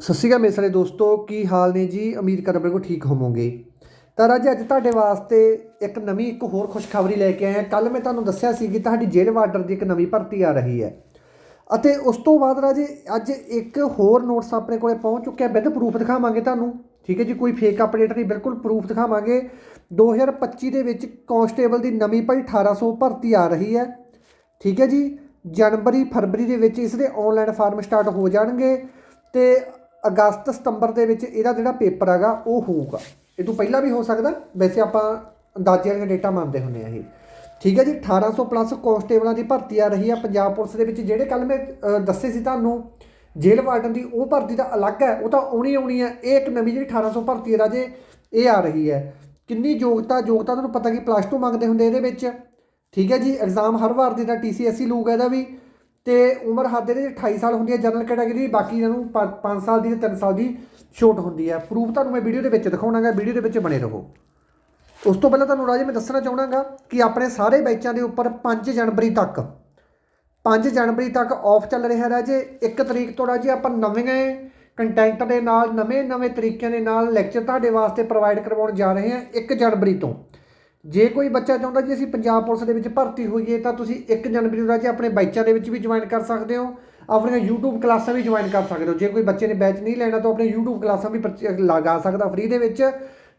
ਸਤਿ ਸ਼੍ਰੀ ਅਕਾਲ ਮੇਰੇ ਸਾਰੇ ਦੋਸਤੋ, ਕੀ ਹਾਲ ਨੇ ਜੀ? ਉਮੀਦ ਕਰਦਾ ਬਿਲਕੁਲ ਠੀਕ ਹੋਵੋਗੇ। ਤਾਂ ਰਾਜ ਅੱਜ ਤੁਹਾਡੇ ਵਾਸਤੇ ਇੱਕ ਨਵੀਂ, ਇੱਕ ਹੋਰ ਖੁਸ਼ਖਬਰੀ ਲੈ ਕੇ ਆਇਆ ਹਾਂ। ਕੱਲ ਮੈਂ ਤੁਹਾਨੂੰ ਦੱਸਿਆ ਸੀ ਕਿ ਤੁਹਾਡੀ ਜੇਲ੍ਹ ਵਾਰਡਰ ਦੀ ਇੱਕ ਨਵੀਂ ਭਰਤੀ ਆ ਰਹੀ ਹੈ। ਅਤੇ ਉਸ ਤੋਂ ਬਾਅਦ ਰਾਜੇ, ਅੱਜ ਇੱਕ ਹੋਰ ਨੋਟਸ ਆਪਣੇ ਕੋਲੇ ਪਹੁੰਚ ਚੁੱਕਿਆ। ਵਿਦ ਪ੍ਰੂਫ ਦਿਖਾਵਾਂਗੇ ਤੁਹਾਨੂੰ। ਠੀਕ ਹੈ ਜੀ, ਕੋਈ ਫੇਕ ਅਪਡੇਟ ਨਹੀਂ, ਬਿਲਕੁਲ ਪ੍ਰੂਫ ਦਿਖਾਵਾਂਗੇ। 2025 ਦੇ ਵਿੱਚ ਕਾਂਸਟੇਬਲ ਦੀ ਨਵੀਂ ਭਾਈ 1800 ਭਰਤੀ ਆ ਰਹੀ ਹੈ। ਠੀਕ ਹੈ ਜੀ, ਜਨਵਰੀ ਫਰਵਰੀ ਦੇ ਵਿੱਚ ਇਸ ਦੇ ਆਨਲਾਈਨ ਫਾਰਮ ਸਟਾਰਟ ਹੋ ਜਾਣਗੇ। ਤੇ ਅਗਸਤ ਸਤੰਬਰ ਦੇ ਵਿੱਚ ਇਹਦਾ ਜਿਹੜਾ ਪੇਪਰ ਹੈਗਾ, ਉਹ ਹੋਊਗਾ। ਇਹ ਤੋਂ ਪਹਿਲਾਂ ਵੀ ਹੋ ਸਕਦਾ, ਵੈਸੇ ਆਪਾਂ ਅੰਦਾਜ਼ੇ ਵਾਲੇ ਡੇਟਾ ਮੰਨਦੇ ਹੁੰਦੇ ਆ ਇਹ। ਠੀਕ ਹੈ ਜੀ 1800 ਪਲੱਸ ਕਾਂਸਟੇਬਲਾਂ ਦੀ ਭਰਤੀ ਆ ਰਹੀ ਆ। ਪੰਜਾਬ ਪੁਲਿਸ ਦੇ ਵਿੱਚ ਜਿਹੜੇ ਕੱਲ ਮੈਂ ਦੱਸੇ ਸੀ ਤੁਹਾਨੂੰ, ਜੇਲ੍ਹ ਵਾਰਡਨ ਦੀ, ਉਹ ਭਰਤੀ ਤਾਂ ਅਲੱਗ ਹੈ, ਉਹ ਤਾਂ ਆਉਣੀ ਆਉਣੀ ਹੈ। ਇਹ ਇੱਕ ਨਵੀਂ ਜਿਹੜੀ 1800 ਭਰਤੀ ਹੈ ਰਾਜੇ, ਇਹ ਆ ਰਹੀ ਹੈ। ਕਿੰਨੀ ਯੋਗਤਾ ਯੋਗਤਾ ਤੁਹਾਨੂੰ ਪਤਾ ਕਿ ਪਲੱਸ 2 ਮੰਗਦੇ ਹੁੰਦੇ ਇਹਦੇ ਵਿੱਚ। ਠੀਕ ਹੈ ਜੀ ਐਗਜ਼ਾਮ ਹਰ ਵਾਰ ਦੀ ਦਾ TCSE ਲੂਗਾ ਇਹਦਾ ਵੀ। ਤੇ ਉਮਰ ਹੱਦ ਇਹਦੇ 'ਚ 28 ਸਾਲ ਹੁੰਦੀ ਹੈ ਜਨਰਲ ਕੈਟਾਗਰੀ ਦੀ, ਬਾਕੀ ਇਹਨਾਂ ਨੂੰ 5 ਸਾਲ ਦੀ ਤੇ 3 ਸਾਲ ਦੀ ਛੋਟ ਹੁੰਦੀ ਹੈ। ਪ੍ਰੂਫ ਤੁਹਾਨੂੰ ਮੈਂ ਵੀਡੀਓ ਦੇ ਵਿੱਚ ਦਿਖਾਉਣਾਗਾ ਵੀਡੀਓ ਦੇ ਵਿੱਚ ਬਣੇ ਰਹੋ। ਉਸ ਤੋਂ ਪਹਿਲਾਂ ਤੁਹਾਨੂੰ ਰਾਜੇ ਮੈਂ ਦੱਸਣਾ ਚਾਹਣਾਗਾ ਕਿ ਆਪਣੇ ਸਾਰੇ ਬੈਚਾਂ ਦੇ ਉੱਪਰ 5 ਜਨਵਰੀ ਤੱਕ 5 ਜਨਵਰੀ ਤੱਕ ਆਫ ਚੱਲ ਰਿਹਾ ਰਾਜੇ। 1 ਤਰੀਕ ਤੋਂ ਰਾਜੇ ਆਪਾਂ ਨਵੇਂ ਕੰਟੈਂਟ ਦੇ ਨਾਲ, ਨਵੇਂ-ਨਵੇਂ ਤਰੀਕਿਆਂ ਦੇ ਨਾਲ ਲੈਕਚਰ ਤੁਹਾਡੇ ਵਾਸਤੇ ਪ੍ਰੋਵਾਈਡ ਕਰਵਾਉਣ ਜਾ ਰਹੇ ਹਾਂ 1 ਜਨਵਰੀ ਤੋਂ। ਜੇ ਕੋਈ ਬੱਚਾ ਚਾਹੁੰਦਾ ਜੀ ਅਸੀਂ ਪੰਜਾਬ ਪੁਲਿਸ ਦੇ ਵਿੱਚ ਭਰਤੀ ਹੋਈਏ, ਤਾਂ ਤੁਸੀਂ 1 ਜਨਵਰੀ ਨੂੰ ਰਾਜੇ ਆਪਣੇ ਬੈਚਾਂ ਦੇ ਵਿੱਚ ਵੀ ਜੁਆਇਨ ਕਰ ਸਕਦੇ ਹੋ, ਆਪਣੀਆਂ YouTube ਕਲਾਸਾਂ ਵੀ ਜੁਆਇਨ ਕਰ ਸਕਦੇ ਹੋ। ਜੇ ਕੋਈ ਬੱਚੇ ਨੇ ਬੈਚ ਨਹੀਂ ਲੈਣਾ ਤਾਂ ਆਪਣੇ YouTube ਕਲਾਸਾਂ ਵੀ ਪਰਚੇ- ਲਗਾ ਸਕਦਾ ਫ੍ਰੀ ਦੇ ਵਿੱਚ।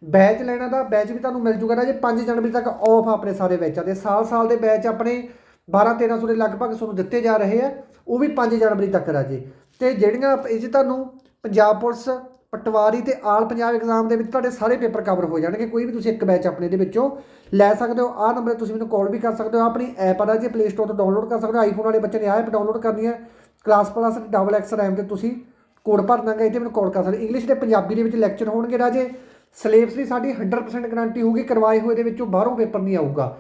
ਬੈਚ ਲੈਣਾ ਦਾ ਬੈਚ ਵੀ ਤੁਹਾਨੂੰ ਮਿਲ ਜੂਗਾ ਰਾਜੇ। 5 ਜਨਵਰੀ ਤੱਕ ਆਫ ਆਪਣੇ ਸਾਰੇ ਬੈਚਾਂ ਦੇ ਸਾਲ-ਸਾਲ ਦੇ ਬੈਚ ਆਪਣੇ 12 1300 ਦੇ ਲਗਭਗ ਤੁਹਾਨੂੰ ਦਿੱਤੇ ਜਾ ਰਹੇ ਆ। ਉਹ ਵੀ 5 ਜਨਵਰੀ ਤੱਕ ਰਾਜੇ। ਤੇ ਜਿਹੜੀਆਂ, ਇਹ 'ਚ ਤੁਹਾਨੂੰ ਪੰਜਾਬ ਪੁਲਿਸ ਪਟਵਾਰੀ ਤੇ ਆਲ ਪੰਜਾਬ ਐਗਜ਼ਾਮ ਦੇ ਵਿੱਚ ਤੁਹਾਡੇ ਸਾਰੇ ਪੇਪਰ ਕਵਰ ਹੋ ਜਾਣਗੇ। ਕੋਈ ਵੀ ਤੁਸੀਂ ਇੱਕ ਬੈਚ ਆਪਣੇ ਦੇ ਵਿੱਚੋਂ ਲੈ ਸਕਦੇ ਹੋ। ਆਹ ਨੰਬਰ ਤੇ ਤੁਸੀਂ ਮੈਨੂੰ ਕਾਲ ਵੀ ਕਰ ਸਕਦੇ ਹੋ। ਆਪਣੀ ਐਪ ਆ ਜੀ ਪਲੇ ਸਟੋਰ ਤੋਂ ਡਾਊਨਲੋਡ ਕਰ ਸਕਦੇ ਹੋ। ਆਈਫੋਨ ਵਾਲੇ ਬੱਚੇ ਨੇ ਆਹ ਐਪ ਡਾਊਨਲੋਡ ਕਰਨੀ ਹੈ। Class plus double X RAM ਤੇ ਤੁਸੀਂ ਕੋਡ ਭਰਨਾ ਗਾ ਇੱਥੇ ਮੈਨੂੰ ਕਾਲ ਕਰ ਸਕਦੇ ਇੰਗਲਿਸ਼ ਤੇ ਪੰਜਾਬੀ ਦੇ ਵਿੱਚ ਲੈਕਚਰ ਹੋਣਗੇ ਰਾਜੇ। ਸਿਲੇਬਸ ਦੀ ਸਾਡੀ 100% ਗਾਰੰਟੀ ਹੋਊਗੀ। ਕਰਵਾਏ ਹੋਏ ਦੇ ਵਿੱਚੋਂ ਬਾਹਰੋਂ ਪੇਪਰ ਨਹੀਂ ਆਊਗਾ।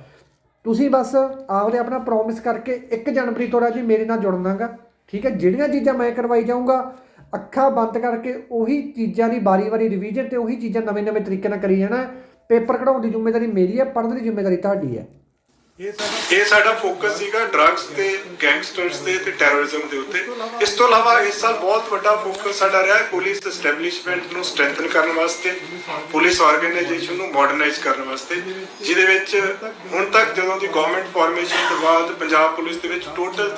ਤੁਸੀਂ ਬਸ ਆਪਦੇ ਆਪਣਾ ਪ੍ਰੋਮਿਸ ਕਰਕੇ 1 ਜਨਵਰੀ ਤੋਂ ਰਾਜੇ ਮੇਰੇ ਨਾਲ ਜੁੜਨਾਗਾ ਠੀਕ ਹੈ, ਜਿਹੜੀਆਂ ਚੀਜ਼ਾਂ ਮੈਂ ਕਰਵਾਈ ਜਾਊਂਗਾ ਅੱਖਾਂ ਬੰਦ ਕਰਕੇ ਉਹੀ ਚੀਜ਼ਾਂ ਦੀ ਵਾਰੀ-ਵਾਰੀ ਰਿਵੀਜ਼ਨ ਤੇ ਉਹੀ ਚੀਜ਼ਾਂ ਨਵੇਂ-ਨਵੇਂ ਤਰੀਕੇ ਨਾਲ ਕਰੀ ਜਾਣਾ ਪੇਪਰ ਕਢਾਉਣ ਦੀ ਜ਼ਿੰਮੇਵਾਰੀ ਮੇਰੀ ਹੈ, ਪੜ੍ਹਨ ਦੀ ਜ਼ਿੰਮੇਵਾਰੀ ਤੁਹਾਡੀ ਹੈ। ਇਹ ਸਾਡਾ ਫੋਕਸ ਸੀਗਾ ਡਰੱਗਸ ਤੇ, ਗੈਂਗਸਟਰਸ ਤੇ ਤੇ ਟੈਰਰਿਜ਼ਮ ਦੇ ਉੱਤੇ। ਇਸ ਤੋਂ ਇਲਾਵਾ ਇਸ ਸਾਲ ਬਹੁਤ ਵੱਡਾ ਫੋਕਸ ਸਾਡਾ ਰਿਹਾ ਪੁਲਿਸ ਐਸਟੈਬਲਿਸ਼ਮੈਂਟ ਨੂੰ ਸਟਰੈਂਥਨ ਕਰਨ ਵਾਸਤੇ, ਪੁਲਿਸ ਆਰਗੇਨਾਈਜੇਸ਼ਨ ਨੂੰ ਮਾਡਰਨਾਈਜ਼ ਕਰਨ ਵਾਸਤੇ, ਜਿਹਦੇ ਵਿੱਚ ਹੁਣ ਤੱਕ ਜਦੋਂ ਦੀ ਗਵਰਨਮੈਂਟ ਫਾਰਮੇਸ਼ਨ ਤੋਂ ਬਾਅਦ ਪੰਜਾਬ ਪੁਲਿਸ ਦੇ ਵਿੱਚ ਟੋਟਲ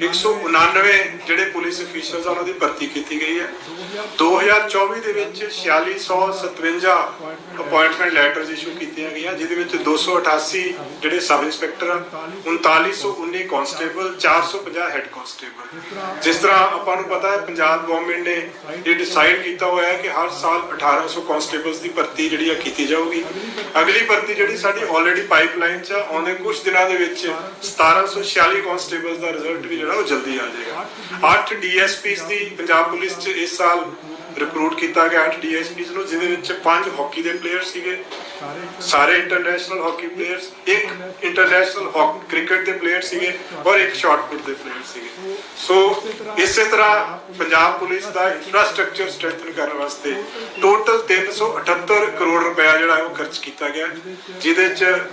10199 ਜਿਹੜੇ ਪੁਲਿਸ ਅਫੀਸ਼ੀਅਲਸ ਆ, ਉਹਨਾਂ ਦੀ ਭਰਤੀ ਕੀਤੀ ਗਈ ਹੈ। 2024 ਦੇ ਵਿੱਚ 4657 ਅਪਾਇੰਟਮੈਂਟ ਲੈਟਰਸ ਇਸ਼ੂ ਕੀਤੀਆਂ ਗਈਆਂ, ਜਿਹਦੇ ਵਿੱਚ 288 ਜਿਹੜੇ ਸਬ ਇੰਸਪੈਕਟਰ ਆ 3919 ਕਾਂਸਟੇਬਲ 450 ਹੈੱਡ ਕਾਂਸਟੇਬਲ। ਜਿਸ ਤਰ੍ਹਾਂ ਆਪਾਂ ਨੂੰ ਪਤਾ ਹੈ, ਪੰਜਾਬ ਗਵਰਨਮੈਂਟ ਨੇ ਇਹ ਡਿਸਾਈਡ ਕੀਤਾ ਹੋਇਆ ਹੈ ਕਿ ਹਰ ਸਾਲ 1800 ਕਾਂਸਟੇਬਲਸ ਦੀ ਭਰਤੀ ਜਿਹੜੀ ਆ ਕੀਤੀ ਜਾਊਗੀ। ਅਗਲੀ ਭਰਤੀ ਜਿਹੜੀ ਸਾਡੀ ਆਲਰੇਡੀ ਪਾਈਪਲਾਈਨ 'ਚ ਆਉਂਦੇ ਕੁਝ ਦਿਨਾਂ ਦੇ ਵਿੱਚ 1746 ਕਾਂਸਟੇਬਲਸ ਦਾ ਰਿਜ਼ਲਟ ਵੀ ਜਿਹੜਾ ਉਹ ਜਲਦੀ ਆ ਜਾਏਗਾ। 8 ਡੀਐਸਪੀਸ ਦੀ ਪੰਜਾਬ ਪੁਲਿਸ 'ਚ ਇਸ ਸਾਲ ਰਿਕਰੂਟ ਕੀਤਾ ਗਿਆ 8 ਡੀਐਸਪੀਸ ਨੂੰ ਜਿਹਦੇ ਵਿੱਚ 5 ਹਾਕੀ ਦੇ ਪਲੇਅਰ ਸੀਗੇ ਸਾਰੇ ਇੰਟਰਨੈਸ਼ਨਲ ਹਾਕੀ ਪਲੇਅਰਸ ਇੱਕ ਇੰਟਰਨੈਸ਼ਨਲ ਹਾਕੀ ਕ੍ਰਿਕਟ ਦੇ ਪਲੇਅਰ ਸੀਗੇ ਔਰ ਇੱਕ ਸ਼ਾਟ ਪੁੱਟ ਦੇ ਪਲੇਅਰ ਸੀਗੇ। ਸੋ ਇਸੇ ਤਰ੍ਹਾਂ ਪੰਜਾਬ ਪੁਲਿਸ ਦਾ ਇਨਫਰਾਸਟ੍ਰਕਚਰ ਸਟਰੈਂਥਨ ਕਰਨ ਵਾਸਤੇ ਟੋਟਲ 378 ਕਰੋੜ ਰੁਪਇਆ ਜਿਹੜਾ ਉਹ ਖਰਚ ਕੀਤਾ ਗਿਆ ਜਿਹਦੇ ਚ